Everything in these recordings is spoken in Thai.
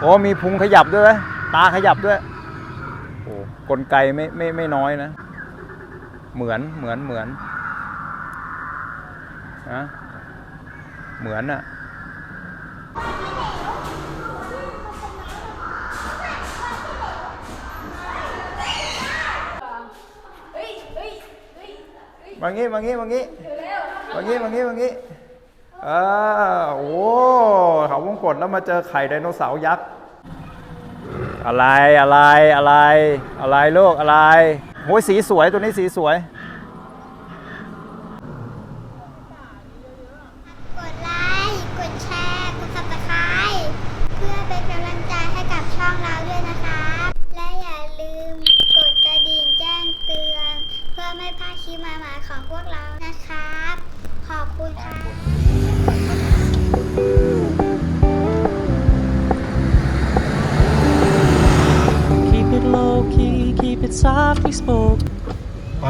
โอ้มีพุงขยับด้วยไหมตาขยับด้วย โอ้กลไกไม่ไม่ไม่น้อยนะ เหมือนเหมือนเหมือนนะเหมือนอะเฮ้ยเฮ้ยเฮ้ยเฮ้ยมางี้มางี้มางี้เร็วมางี้มางี้มางี้เอาโอ้เขาวงกดแล้วมาเจอไข่ไดโนเสาร์ยักษ์ อะไรอะไรอะไรอะไรลูกอะไรโอ้ยสีสวยตัวนี้สีสวย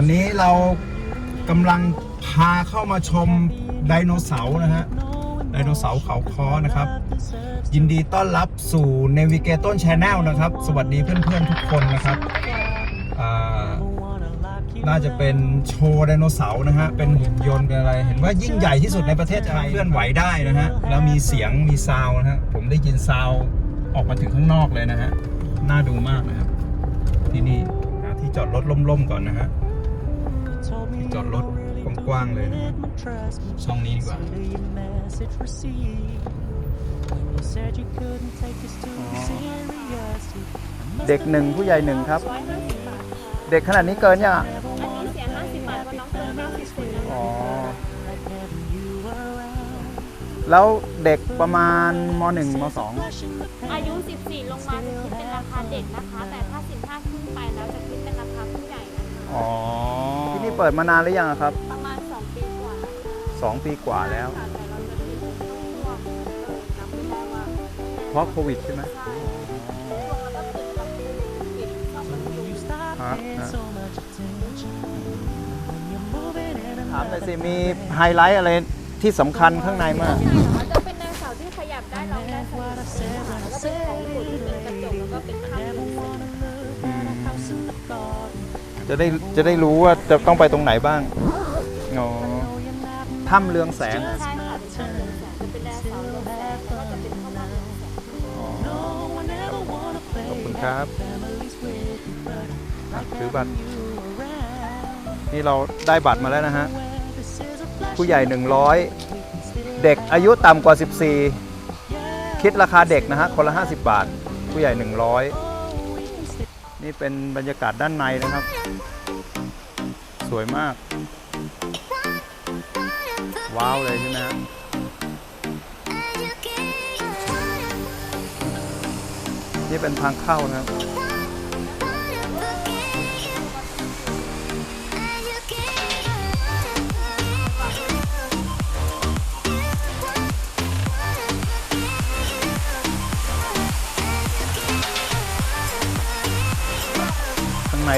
อนนี้เรากำลังพาเข้ามาชมไดโนเสาร์นะฮะไดโนเสาร์เขาคอนะครับ ยินดีต้อนรับสู่ Navigator Channel นะครับ สวัสดีเพื่อนๆทุกคนนะครับน่าจะเป็นโชว์ไดโนเสาร์นะฮะ เป็นหุ่นยนต์เป็นอะไร เห็นว่ายิ่งใหญ่ที่สุดในประเทศไทยเคลื่อนไหวได้นะฮะ แล้วมีเสียงมีซาวนะฮะ ผมได้ยินซาวออกมาถึงข้างนอกเลยนะฮะ น่าดูมากนะครับ ที่นี่ที่จอดรถล่มๆก่อนนะฮะ จอดรถกว้างๆเลยนะช่องนี้ดีกว่า เด็กหนึ่งผู้ใหญ่หนึ่งครับ เด็กขนาดนี้เกินยังอะอันนี้เสีย50บาทเพราะน้องเกิน90คนแล้วอ๋อ แล้วเด็กประมาณมหนึ่งมสองอายุ 14 ลงมาจะคิดเป็นราคาเด็กนะคะ แต่ถ้า 15 ขึ้นไปแล้วจะคิดเป็นราคาผู้ใหญ่นะคะ อ๋อที่นี่ เปิดมานานหรือยังอะครับประมาณ 2 ปีกว่าสองปีกว่าแล้ว ค่ะแต่เราจะคิดเป็นช่วงๆจำไม่ได้ว่าเพราะโควิดใช่ไหม ใช่ช่วงแล้วก็ปิดกับปิดสองประตูฮะฮะถามหน่อยสิมีไฮไลท์อะไรที่สำคัญข้างในมากจะเป็นไดโนเสาร์ที่ขยับได้ร้องได้สนุกค่ะแล้วก็เป็นของขุ่นที่เป็นกระจกแล้วก็เป็นข้างบน จะได้จะได้รู้ว่าจะต้องไปตรงไหนบ้างอ๋อถ้ำเรืองแสง ใช่ค่ะเป็นช่างเรืองแสงจะเป็นไดโนเสาร์เรืองแสงแล้วก็จะเป็นข้าวหน้าเรืองแสงขอบคุณครับอะถือบัตร นี่เราได้บัตรมาแล้วนะฮะ ผู้ใหญ่ 100 เด็กอายุต่ำกว่า 14 คิดราคาเด็กนะฮะ คนละ 50 บาท ผู้ใหญ่ 100 นี่เป็นบรรยากาศด้านในนะครับ สวยมาก ว้าวเลยใช่ไหมฮะนี่เป็นทางเข้านะครับ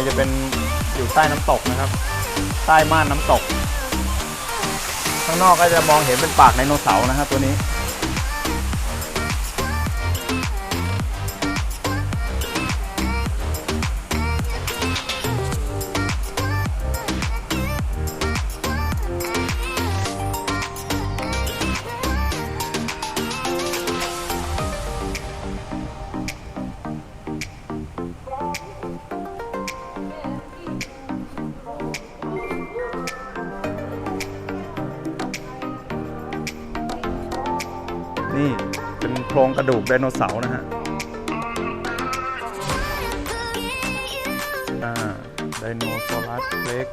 จะเป็นอยู่ใต้น้ำตกนะครับ ใต้ม่านน้ำตก ข้างนอกก็จะมองเห็นเป็นปากไดโนเสาร์นะครับตัวนี้ รงกระดูกไดโนเสาร์นะฮะอ่าไดโนซอรัสเล็ก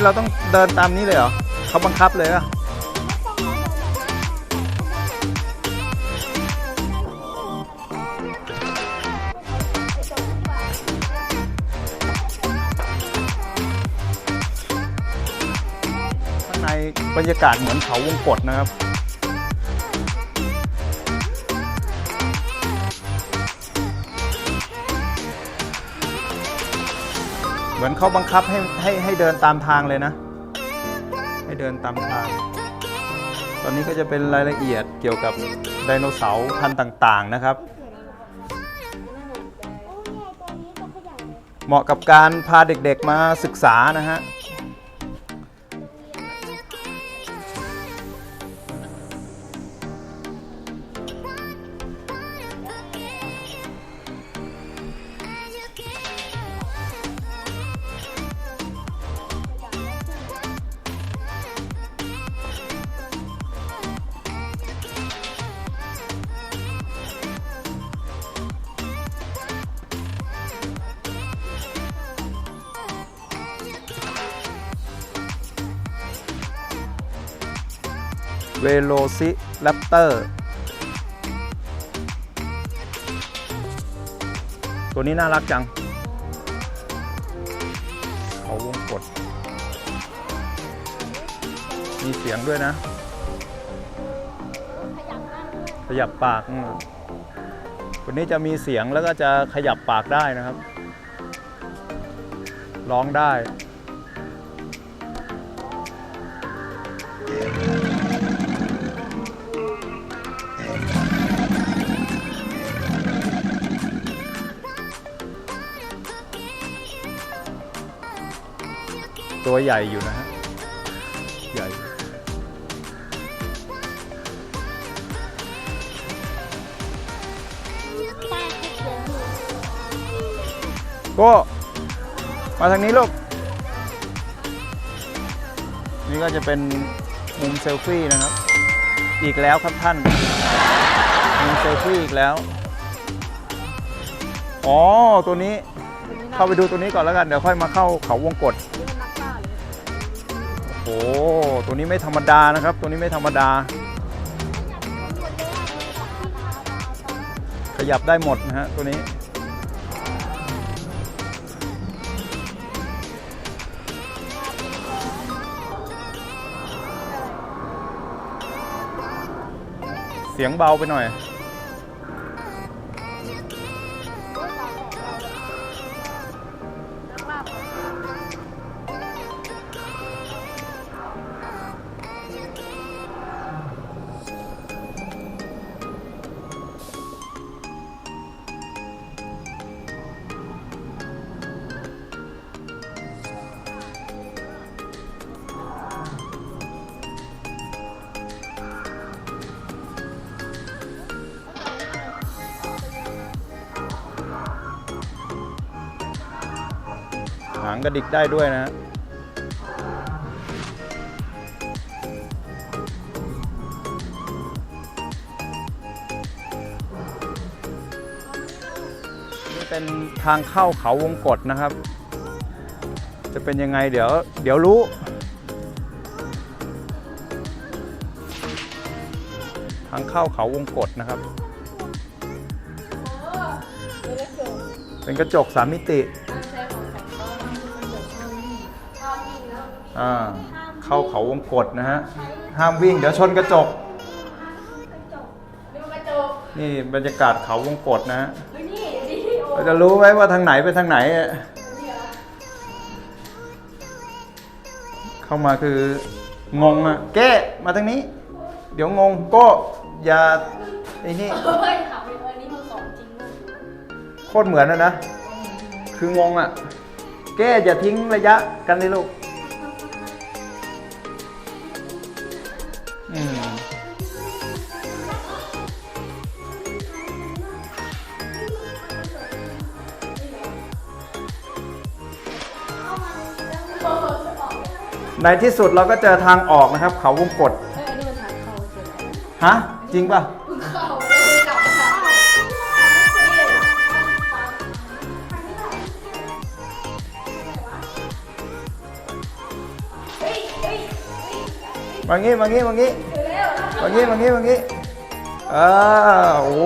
นี่เราต้องเดินตามนี้เลยเหรอเขาบังคับเลยอะางในบรรยากาศเหมือนเขาวงกตนะครับ เหมือนเขาบังคับให้ให้ให้เดินตามทางเลยนะ ให้เดินตามทาง ตอนนี้ก็จะเป็นรายละเอียดเกี่ยวกับไดโนเสาร์พันธุ์ต่างๆนะครับ เหมาะกับการพาเด็กๆมาศึกษานะฮะ เวโ c ซิแรปเตอร์ ตัวนี้น่ารักจัง เขาวงกด มีเสียงด้วยนะ ขยับปากตัวนี้จะมีเสียงแล้วก็จะขยับปากได้นะครับ ร้องได้ ตัวใหญ่อยู่นะฮะ ใหญ่ ก็ มาทางนี้ลูก นี่ก็จะเป็นมุมเซลฟี่นะครับ อีกแล้วครับท่าน มุมเซลฟี่อีกแล้ว อ๋อ ตัวนี้เข้าไปดูตัวนี้ก่อนแล้วกัน เดี๋ยวค่อยมาเข้าเขาวงกฏ ตัวนี้ไม่ธรรมดานะครับ ตัวนี้ไม่ธรรมดา ขยับได้หมดนะฮะตัวนี้ เสียงเบาไปหน่อย ระดิกได้ด้วยนะฮะนี่เป็นทางเข้าเขาวงกฏนะครับ จะเป็นยังไงเดี๋ยว เดี๋ยวรู้ทางเข้าเขาวงกฏนะครับ เป็นกระจกสามมิติ อ่าเข้าเขาวงกฏนะฮะ ห้ามวิ่งเดี๋ยวชนกระจกนี่บรรยากาศเขาวงกฏนะฮะเราจะรู้ไหมว่าทางไหนเป็นทางไหนอะเข้ามาคืองงอะแก้มาทางนี้ เดี๋ยวงงก็อย่าไอ้นี่เฮ้ยขับไปอันนี้มันของจริงเลยโคตรเหมือนนะนะ คืองงอะ่ะแก้อย่าทิ้งระยะกันเลยลูก ในที่สุดเราก็เจอทางออกนะครับ เขาวงกฏฮะ จริงป่ะมางี้มางี้มางี้มางี้มางี้มางี้เออโอ้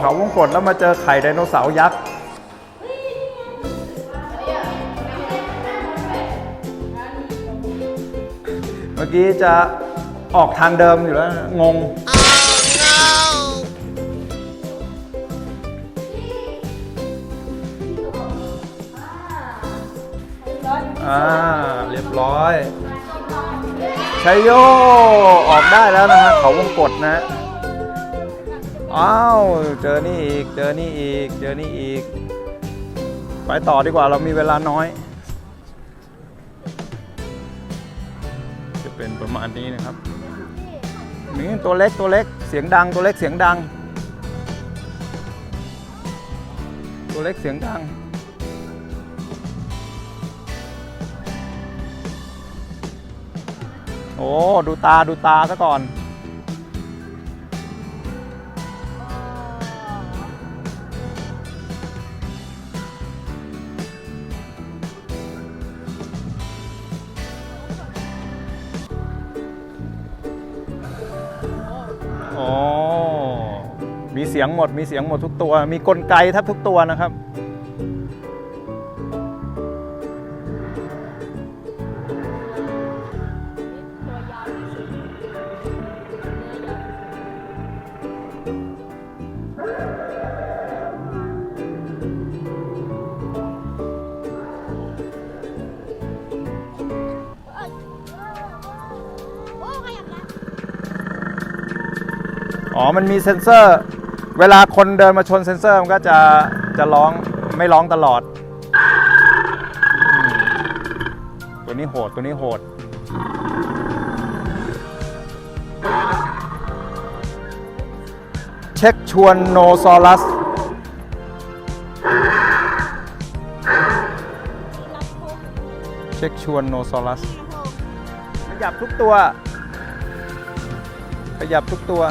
เขาวงกดแล้วมาเจอไข่ไดโนเสาร์ยักษ์ กี้จะออกทางเดิมอยู่แล้ว งง อ่า เรียบร้อยชัยโย ออกได้แล้วนะฮะ เขาวงกดนะ อ้าว เจอนี่อีก เจอนี่อีก เจอนี่อีก ไปต่อดีกว่าเรามีเวลาน้อย เป็นประมาณนี้นะครับนี่ตัวเล็กตัวเล็กเสียงดังตัวเล็กเสียงดัง ตัวเล็กเสียงดังโอ้ดูตาดูตาซะก่อน สียงหมด มีเสียงหมดทุกตัว มีกลไกแทบทุกตัวนะครับ อ๋อ มันมีเซ็นเซอร์ เวลาคนเดินมาชนเซ็นเซอร์มันก็จะจะร้องไม่ร้องตลอดอตัวนี้โหดตัวนี้โหด เช็คชวนโนซอรัสเช็คชวนโนซอรัสขยับทุกตัว ขยับทุกตัว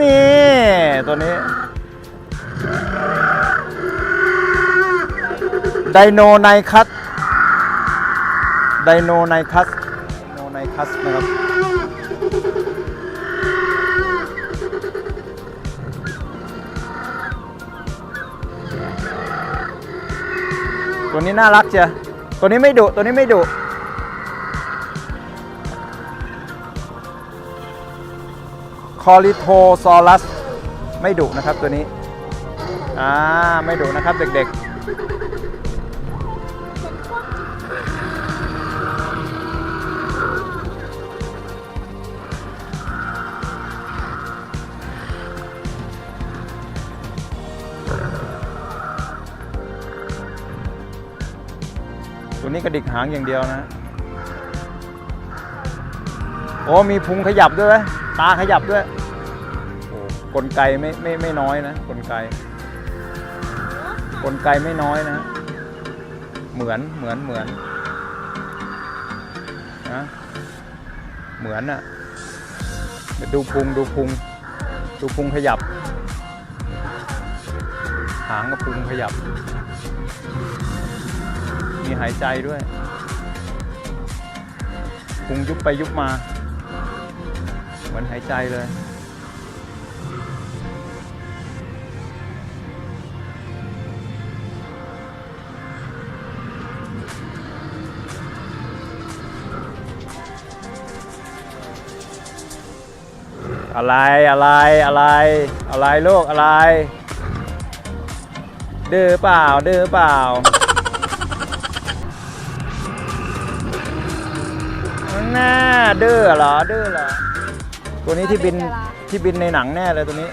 นี่ ตัวนี้ ไดโนไนคัสไดโนไนคัสไดโนไนคัสนะครับ ตัวนี้น่ารักเชียว ตัวนี้ไม่ดุตัวนี้ไม่ดุคอริโทซอรัสไม่ดุนะครับตัวนี้ อ่า ไม่ดุนะครับเด็กๆ นี้กระดิกหางอย่างเดียวนะโอ้มีพุงขยับด้วยไหมตาขยับด้วยโอ้กลไกไม่ไม่ไม่น้อยนะกลไก กลไกไม่น้อยนะ เหมือนเหมือนเหมือนนะเหมือนอะดูพุงดูพุงดูพุงขยับ หางกับพุงขยับ หายใจด้วยพุงยุบไปยุบมา เหมือนหายใจเลย อะไรอะไรอะไรอะไรลูกอะไร เดือเปล่าดื้อเปล่า น่าดื้อเหรอดื้อเหรอตัวนี้ที่บินที่บินในหนังแน่เลยตัวนี้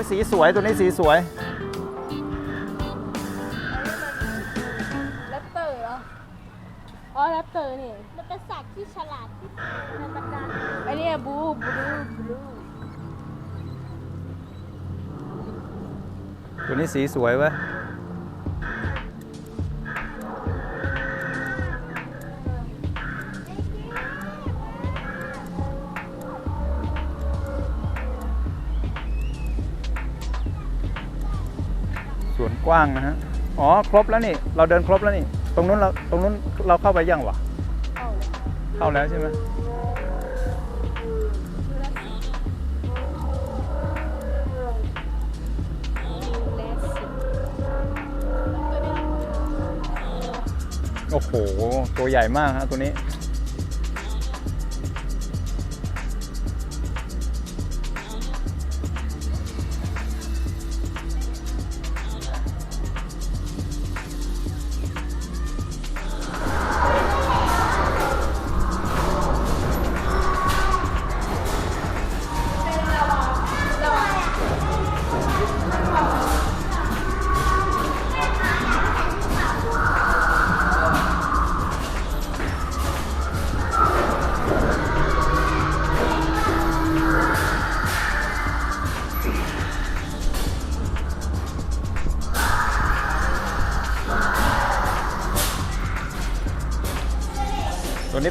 อ้ยสีสวยตัวนี้สีสวยแรปเตอร์เหรอ อ๋อแรปเตอร์นี่ มันเป็นสัตว์ที่ฉลาดที่สุดในบรรดาไอ้เนี่ยบูบลูบลูตัวนี้สีสวยเว้ย วนกว้างนะฮะ อ๋อ ครบแล้วนี่ เราเดินครบแล้วนี่ ตรงนู้นเรา ตรงนู้นเราเข้าไปยังวะ เข้าเลยเข้าแล้วใช่ไหมโอ้โห ตัวใหญ่มากฮะตัวนี้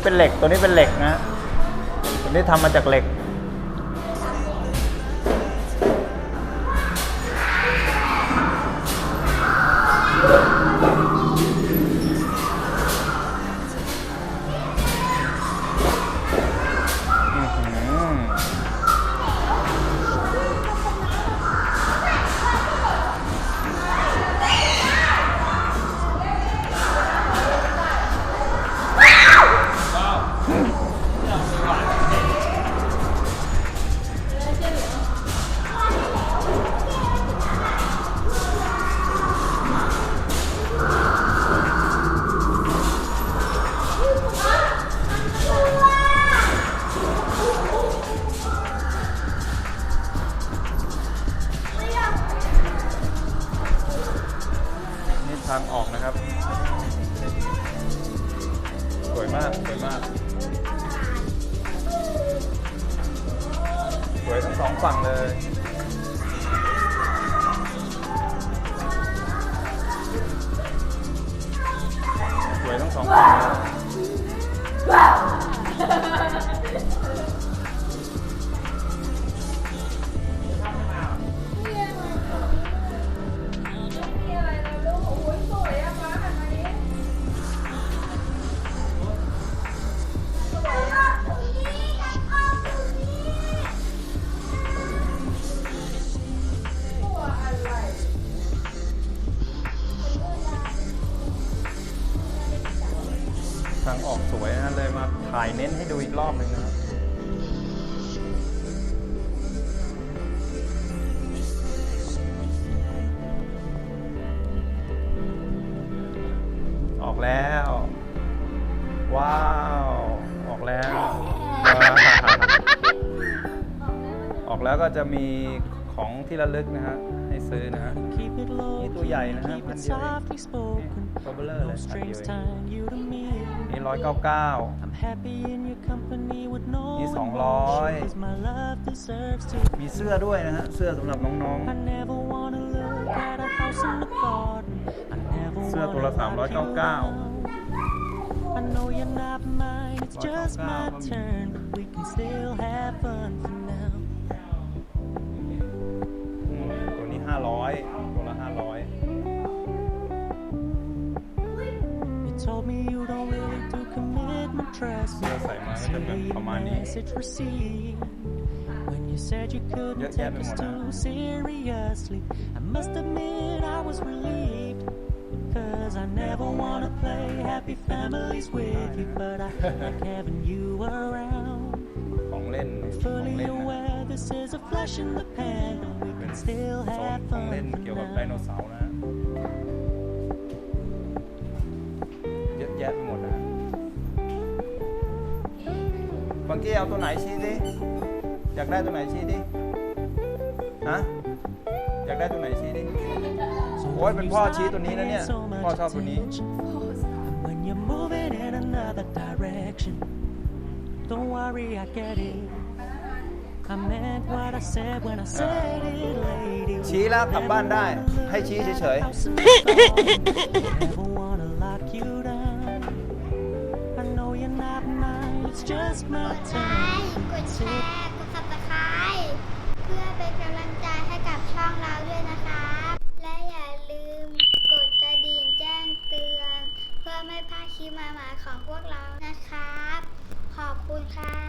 เป็นเหล็ก ตัวนี้เป็นเหล็กนะ ตัวนี้ทำมาจากเหล็ก ทางออกนะครับ สวยมาก สวยมาก สวยทั้งสองฝั่งเลย ที่ระลึกนะฮะ ให้ซื้อนะฮะ Keep it low, นี่ตัวใหญ่นะฮะ keep พัน it เดียวเอง softly spoken. ตัวเบลเลอร์เล No ยพันเดียว strings เอง tying you to me. นี่ร้อยเก้าเก้า I'm happy in your company with no นี่ emotion, 200 'cause my love deserves to มีเสื้อด้วยนะฮะ เสื้อสำหรับน้อง I never wanna look at a house in the garden. I never เสื้อตัวละ wanna lock you 399 out. I know you're not mine, it's just my 199 turn, but we can still have fun for ตัวนี้ 500 ตัวละ 500 You told me you don't really do commitment, trust me. เสื้อใส่มาก็จะเป็นประมาณนี้ Message received. When you said you เย couldn't อะแยะ take ไปหม us ดนะ too seriously, I must admit I was relieved. Cause I never wanna play happy families with you, but I like having you around. ของเล่นของ Fully เล่นนะ aware this is a flash in the pan, but we เป็น can โซ still น have ของเล่น fun เกี่ยว for กับไดโน now. เสาร์นะฮะเยอะแยะไปหมดนะฮะบังกี้เอาตัวไหนชี้ดิ อยากได้ตัวไหนชี้ดิ ฮะ อยากได้ตัวไหนชี้ดิ So โอ้ย when เป็น you พ่อ start ชี้ตัวนี้นะเนี่ย paying so much พ่อชอบตัวนี้ attention, And when you're moving in another direction, Don't worry, I get it. I meant what I said when I said it, lady. ชี้แล้วกลับบ้านได้ ให้ชี้เฉย House in the storm. Never wanna lock you down. I know you're not mine, it's just ก my ดไล time. ค์กดแชร์ กด subscribe เพื่อเป็นกำลังใจให้กับช่องเราด้วยนะครับ และอย่าลืมกดกระดิ่งแจ้งเตือน เพื่อไม่พลาดคลิปใหม่ๆของพวกเรานะครับ ขอบคุณครับ